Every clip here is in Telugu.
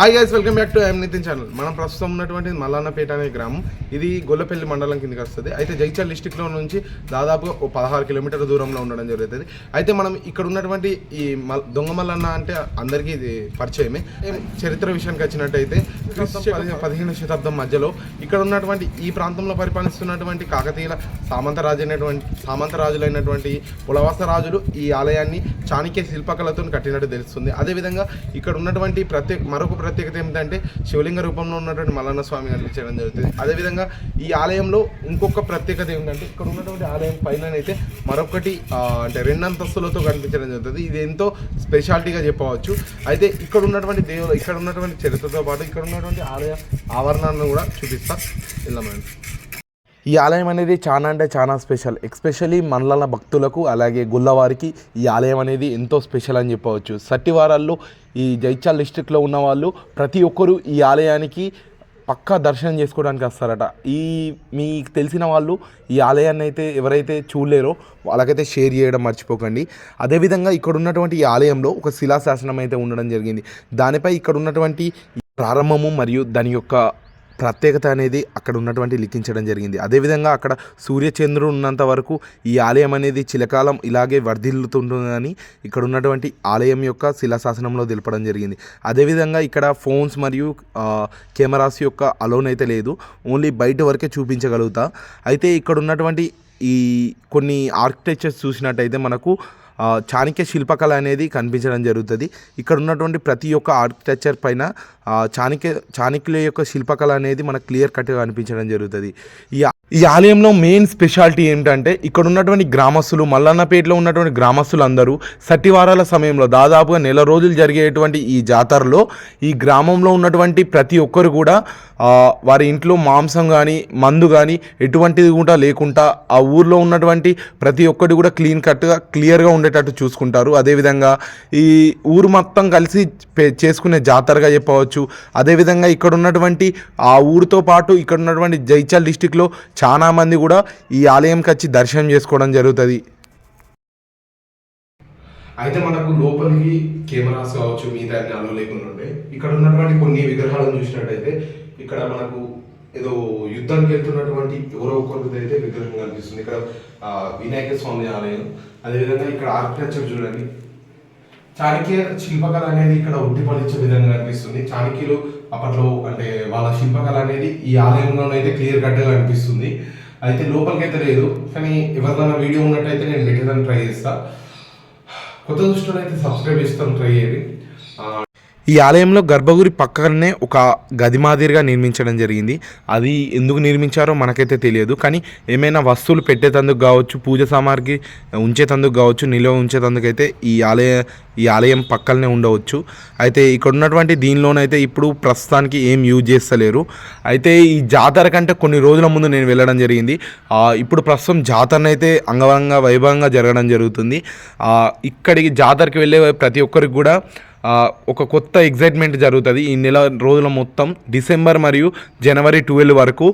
Hi guys welcome back to I'm Nitin channel మనం ప్రస్తుతం ఉన్నటువంటి మల్లాన్నపేట అనే గ్రామం. ఇది గొల్లపల్లి మండలం కిందకి వస్తుంది. అయితే జైచల్ డిస్టిక్లో నుంచి దాదాపుగా ఓ పదహారు కిలోమీటర్ల దూరంలో ఉండడం జరుగుతుంది. అయితే మనం ఇక్కడ ఉన్నటువంటి ఈ మల్ దొంగ మల్లన్న అంటే అందరికీ ఇది పరిచయమే. చరిత్ర విషయానికి వచ్చినట్టయితే పదిహేను శతాబ్దం మధ్యలో ఇక్కడ ఉన్నటువంటి ఈ ప్రాంతంలో పరిపాలిస్తున్నటువంటి కాకతీయుల సామంతరాజు అయినటువంటి సామంతరాజులైనటువంటి పులవాస రాజులు ఈ ఆలయాన్ని చాణక్య శిల్పకళతో కట్టినట్టు తెలుస్తుంది. అదేవిధంగా ఇక్కడ ఉన్నటువంటి ప్రత్యేక మరొక ప్రత్యేకత ఏమిటంటే శివలింగ రూపంలో ఉన్నటువంటి మల్లన్న స్వామి కనిపించడం జరుగుతుంది. అదేవిధంగా ఈ ఆలయంలో ఇంకొక ప్రత్యేకత ఏమిటంటే ఇక్కడ ఉన్నటువంటి ఆలయం పైన అయితే మరొకటి అంటే రెండు అంతస్తులతో కనిపించడం జరుగుతుంది. ఇది ఎంతో స్పెషాలిటీగా చెప్పవచ్చు. అయితే ఇక్కడ ఉన్నటువంటి దేవుడు ఇక్కడ ఉన్నటువంటి చరిత్రతో పాటు ఇక్కడ ఉన్నటువంటి ఆలయ ఆవరణాలను కూడా చూపిస్తా. వెళ్ళమండి ఈ ఆలయం అనేది చాలా అంటే చాలా స్పెషల్. ఎక్స్పెషలీ మండల భక్తులకు అలాగే గుల్లవారికి ఈ ఆలయం అనేది ఎంతో స్పెషల్ అని చెప్పవచ్చు. సట్టివారాల్లో ఈ జైచాల్ డిస్ట్రిక్ట్లో ఉన్న వాళ్ళు ప్రతి ఒక్కరూ ఈ ఆలయానికి పక్కా దర్శనం చేసుకోవడానికి వస్తారట. ఈ మీకు తెలిసిన వాళ్ళు ఈ ఆలయాన్ని అయితే ఎవరైతే చూడలేరో వాళ్ళకైతే షేర్ చేయడం మర్చిపోకండి. అదేవిధంగా ఇక్కడ ఉన్నటువంటి ఈ ఆలయంలో ఒక శిలాశాసనం అయితే ఉండడం జరిగింది. దానిపై ఇక్కడ ఉన్నటువంటి ప్రారంభము మరియు దాని యొక్క ప్రత్యేకత అనేది అక్కడ ఉన్నటువంటి లిఖించడం జరిగింది. అదేవిధంగా అక్కడ సూర్యచంద్రుడు ఉన్నంత వరకు ఈ ఆలయం అనేది చిలకాలం ఇలాగే వర్ధిల్లుతుంటుందని ఇక్కడ ఉన్నటువంటి ఆలయం యొక్క శిలాశాసనంలో తెలపడం జరిగింది. అదేవిధంగా ఇక్కడ ఫోన్స్ మరియు కెమెరాస్ యొక్క అలోన్ అయితే లేదు. ఓన్లీ బయట వరకే చూపించగలుగుతా. అయితే ఇక్కడ ఉన్నటువంటి ఈ కొన్ని ఆర్కిటెక్చర్స్ చూసినట్టయితే మనకు ఆ, చాణక్య శిల్పకళ అనేది కనిపించడం జరుగుతుంది. ఇక్కడ ఉన్నటువంటి ప్రతి ఒక్క ఆర్కిటెక్చర్ పైన చాణిక్య చాణక్య చాణక్యుల యొక్క శిల్పకళ అనేది మనకు క్లియర్ కట్గా కనిపించడం జరుగుతుంది. ఈ ఈ ఆలయంలో మెయిన్ స్పెషాలిటీ ఏంటంటే ఇక్కడ ఉన్నటువంటి గ్రామస్తులు మల్లన్నపేటలో ఉన్నటువంటి గ్రామస్తులు అందరూ సట్టివారాల సమయంలో దాదాపుగా నెల రోజులు జరిగేటువంటి ఈ జాతరలో ఈ గ్రామంలో ఉన్నటువంటి ప్రతి ఒక్కరు కూడా వారి ఇంట్లో మాంసం కానీ మందు కానీ ఎటువంటిది కూడా లేకుండా ఆ ఊర్లో ఉన్నటువంటి ప్రతి ఒక్కటి కూడా క్లీన్ కట్గా క్లియర్గా ఉండేటట్టు చూసుకుంటారు. అదేవిధంగా ఈ ఊరు మొత్తం కలిసి పే- చేసుకునే జాతరగా చెప్పవచ్చు. అదేవిధంగా ఇక్కడ ఉన్నటువంటి ఆ ఊరితో పాటు ఇక్కడ ఉన్నటువంటి జైచాల్ డిస్టిక్లో చాలామంది కూడా ఈ ఆలయంకి వచ్చి దర్శనం చేసుకోవడం జరుగుతుంది. అయితే మనకు లోపలికి కెమెరాస్ కావచ్చు మిగతా అన్ని అలో లేకుండా ఉండే. ఇక్కడ ఉన్నటువంటి కొన్ని విగ్రహాలను చూసినట్టయితే ఇక్కడ మనకు ఏదో యుద్ధానికి వెళ్తున్నటువంటి ఎవరో ఒకరిది అయితే విగ్రహం కనిపిస్తుంది. ఇక్కడ వినాయక స్వామి ఆలయం. అదేవిధంగా ఇక్కడ ఆర్కిటెక్చర్ చూడండి. చాణక్య శిల్పకళ అనేది ఇక్కడ ఉట్టిపడించే విధంగా కనిపిస్తుంది. చాణక్యులు అప్పట్లో అంటే వాళ్ళ శిల్పకళ అనేది ఈ ఆలయంలోనైతే క్లియర్ కట్గా అనిపిస్తుంది. అయితే లోపలికైతే లేదు. కానీ ఎవరిదైనా వీడియో ఉన్నట్టయితే నేను పెట్టడానికి ట్రై చేస్తా. కొత్త దృష్టిలో అయితే సబ్స్క్రైబ్ చేస్తాను ట్రై చేయండి. ఈ ఆలయంలో గర్భగుడి పక్కనే ఒక గది మాదిరిగా నిర్మించడం జరిగింది. అది ఎందుకు నిర్మించారో మనకైతే తెలియదు. కానీ ఏమైనా వస్తువులు పెట్టేటందుకు కావచ్చు పూజ సామాగ్రి ఉంచేటందుకు కావచ్చు నిల్వ ఉంచేటందుకు అయితే ఈ ఆలయ ఈ ఆలయం పక్కనే ఉండవచ్చు. అయితే ఇక్కడ ఉన్నటువంటి దీనిలోనైతే ఇప్పుడు ప్రస్తుతానికి ఏం యూజ్ చేస్తలేరు. అయితే ఈ జాతర కంటే కొన్ని రోజుల ముందు నేను వెళ్ళడం జరిగింది. ఇప్పుడు ప్రస్తుతం జాతరనైతే అంగరంగ వైభవంగా జరగడం జరుగుతుంది. ఇక్కడికి జాతరకి వెళ్ళే ప్రతి ఒక్కరికి కూడా ఒక కొత్త ఎగ్జైట్మెంట్ జరుగుతుంది. ఈ నెల రోజుల మొత్తం డిసెంబర్ మరియు జనవరి ట్వెల్వ్ వరకు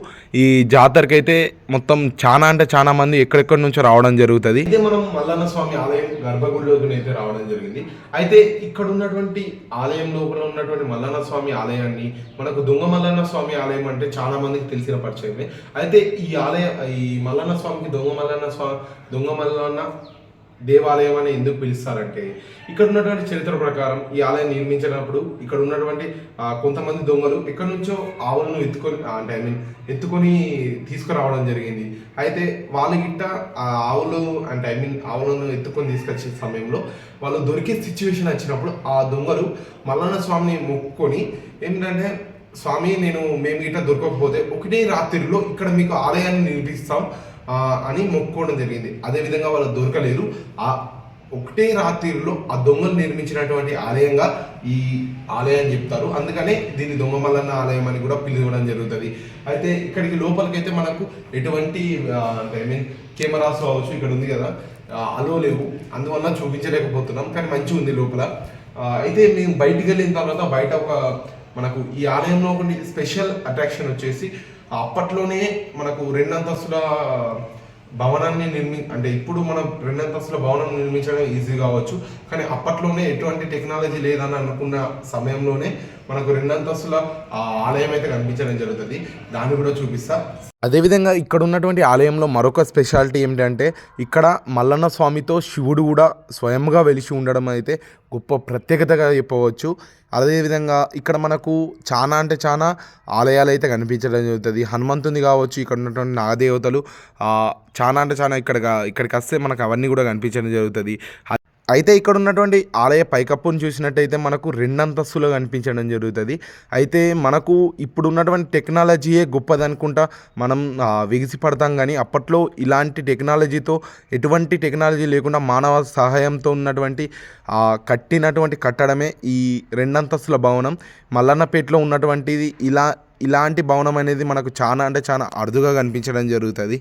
ఈ జాతరకి అయితే మొత్తం చాలా అంటే చాలా మంది ఎక్కడెక్కడి నుంచో రావడం జరుగుతుంది. ఇదే మనం మల్లన్న స్వామి ఆలయం గర్భగుడిలోకి అయితే రావడం జరిగింది. అయితే ఇక్కడ ఉన్నటువంటి ఆలయం లోపల ఉన్నటువంటి మల్లన్న స్వామి ఆలయాన్ని మనకు దొంగ మల్లన్న స్వామి ఆలయం అంటే చాలా మందికి తెలిసిన పరిచయమే. అయితే ఈ ఆలయ ఈ మల్లన్న స్వామికి దొంగ మల్లన్న స్వామి దొంగ మల్లన్న దేవాలయం అని ఎందుకు పిలుస్తారంటే ఇక్కడ ఉన్నటువంటి చరిత్ర ప్రకారం ఈ ఆలయం నిర్మించినప్పుడు ఇక్కడ ఉన్నటువంటి కొంతమంది దొంగలు ఎక్కడి నుంచో ఆవులను ఎత్తుకొని అంటే ఐ మీన్ ఎత్తుకొని తీసుకురావడం జరిగింది. అయితే వాళ్ళ గిట్ట ఆ ఆవులు అంటే ఐ మీన్ ఆవులను ఎత్తుకొని తీసుకొచ్చే సమయంలో వాళ్ళు దొరికే సిచ్యువేషన్ వచ్చినప్పుడు ఆ దొంగలు మల్లన్న స్వామిని మొక్కుకొని ఏంటంటే స్వామి నేను మేము గిట్ట దొరకకపోతే ఒకటే రాత్రిలో ఇక్కడ మీకు ఆలయాన్ని నిర్మిస్తాం. అని మొక్కోవడం జరిగింది. అదేవిధంగా వాళ్ళు దొరకలేదు ఆ ఒకటే రాత్రిలో ఆ దొంగలు నిర్మించినటువంటి ఆలయంగా ఈ ఆలయం చెప్తారు. అందుకనే దీన్ని దొంగ మల్లన్న ఆలయం అని కూడా పిలవడం జరుగుతుంది. అయితే ఇక్కడికి లోపలికైతే మనకు ఎటువంటి ఐ మీన్ కెమెరాస్ కావచ్చు ఇక్కడ ఉంది కదా అలో లేవు. అందువల్ల చూపించలేకపోతున్నాం కానీ మంచిగా ఉంది లోపల. అయితే మేము బయటికి వెళ్ళిన తర్వాత బయట ఒక మనకు ఈ ఆలయంలో ఒకటి స్పెషల్ అట్రాక్షన్ వచ్చేసి అప్పట్లోనే మనకు రెండంతస్తుల భవనాన్ని నిర్మి అంటే ఇప్పుడు మనం రెండంతస్తుల భవనం నిర్మించడం ఈజీ కావచ్చు. కానీ అప్పట్లోనే ఎటువంటి టెక్నాలజీ లేదని అనుకున్న సమయంలోనే మనకు రెండంతస్తుల ఆ ఆలయం అయితే కనిపించడం జరుగుతుంది. దాన్ని కూడా చూపిస్తా. అదేవిధంగా ఇక్కడ ఉన్నటువంటి ఆలయంలో మరొక స్పెషాలిటీ ఏమిటంటే ఇక్కడ మల్లన్న స్వామితో శివుడు కూడా స్వయంగా వెలిసి ఉండడం అయితే గొప్ప ప్రత్యేకతగా చెప్పవచ్చు. అదేవిధంగా ఇక్కడ మనకు చాలా అంటే చాలా ఆలయాలు అయితే కనిపించడం జరుగుతుంది. హనుమంతుని కావచ్చు ఇక్కడ ఉన్నటువంటి నాగదేవతలు చాలా అంటే చాలా ఇక్కడ ఇక్కడికి వస్తే మనకు అవన్నీ కూడా కనిపించడం జరుగుతుంది. అయితే ఇక్కడ ఉన్నటువంటి ఆలయ పైకప్పును చూసినట్టయితే మనకు రెండంతస్తులు కనిపించడం జరుగుతుంది. అయితే మనకు ఇప్పుడు ఉన్నటువంటి టెక్నాలజీయే గొప్పదనుకుంటా మనం విగిసి పడతాం కానీ అప్పట్లో ఇలాంటి టెక్నాలజీతో ఎటువంటి టెక్నాలజీ లేకుండా మానవ సహాయంతో ఉన్నటువంటి కట్టినటువంటి కట్టడమే ఈ రెండంతస్తుల భవనం. మల్లన్నపేటలో ఉన్నటువంటిది ఇలా ఇలాంటి భవనం అనేది మనకు చాలా అంటే చాలా అరుదుగా కనిపించడం జరుగుతుంది.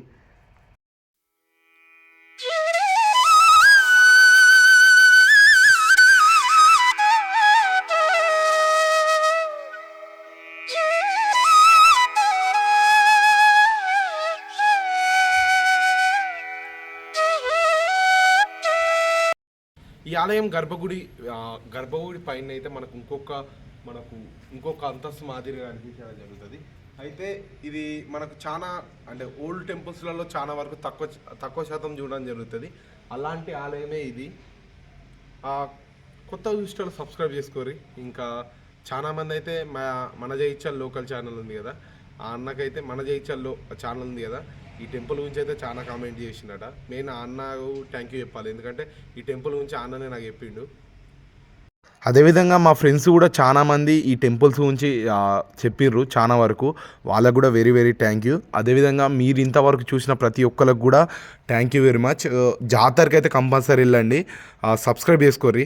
ఆలయం గర్భగుడి గర్భగుడి పైన అయితే మనకు ఇంకొక మనకు ఇంకొక అంతస్తు మాదిరిగా అనిపించడం జరుగుతుంది. అయితే ఇది మనకు చాలా అంటే ఓల్డ్ టెంపుల్స్లలో చాలా వరకు తక్కువ తక్కువ శాతం చూడడం జరుగుతుంది. అలాంటి ఆలయమే ఇది. కొత్త చూసిన సబ్స్క్రైబ్ చేసుకోరి ఇంకా చాలామంది అయితే మా మన జయిచల్ లోకల్ ఛానల్ ఉంది కదా. ఆ అన్నకైతే మన జయిచల్లో ఛానల్ ఉంది కదా. ఈ టెంపుల్ గురించి అయితే చాలా కామెంట్ చేసిండట. మెయిన్ అన్నకు థ్యాంక్ యూ చెప్పాలి. ఎందుకంటే ఈ టెంపుల్ గురించి ఆ అన్ననే నాకు చెప్పిండు. అదేవిధంగా మా ఫ్రెండ్స్ కూడా చాలా మంది ఈ టెంపుల్స్ గురించి చెప్పిర్రు చాలా వరకు. వాళ్ళకు కూడా వెరీ వెరీ థ్యాంక్ యూ అదేవిధంగా మీరు ఇంతవరకు చూసిన ప్రతి ఒక్కరికి కూడా థ్యాంక్ యూ వెరీ మచ్ జాతరకి అయితే కంపల్సరీ వెళ్ళండి. సబ్స్క్రైబ్ చేసుకోర్రి.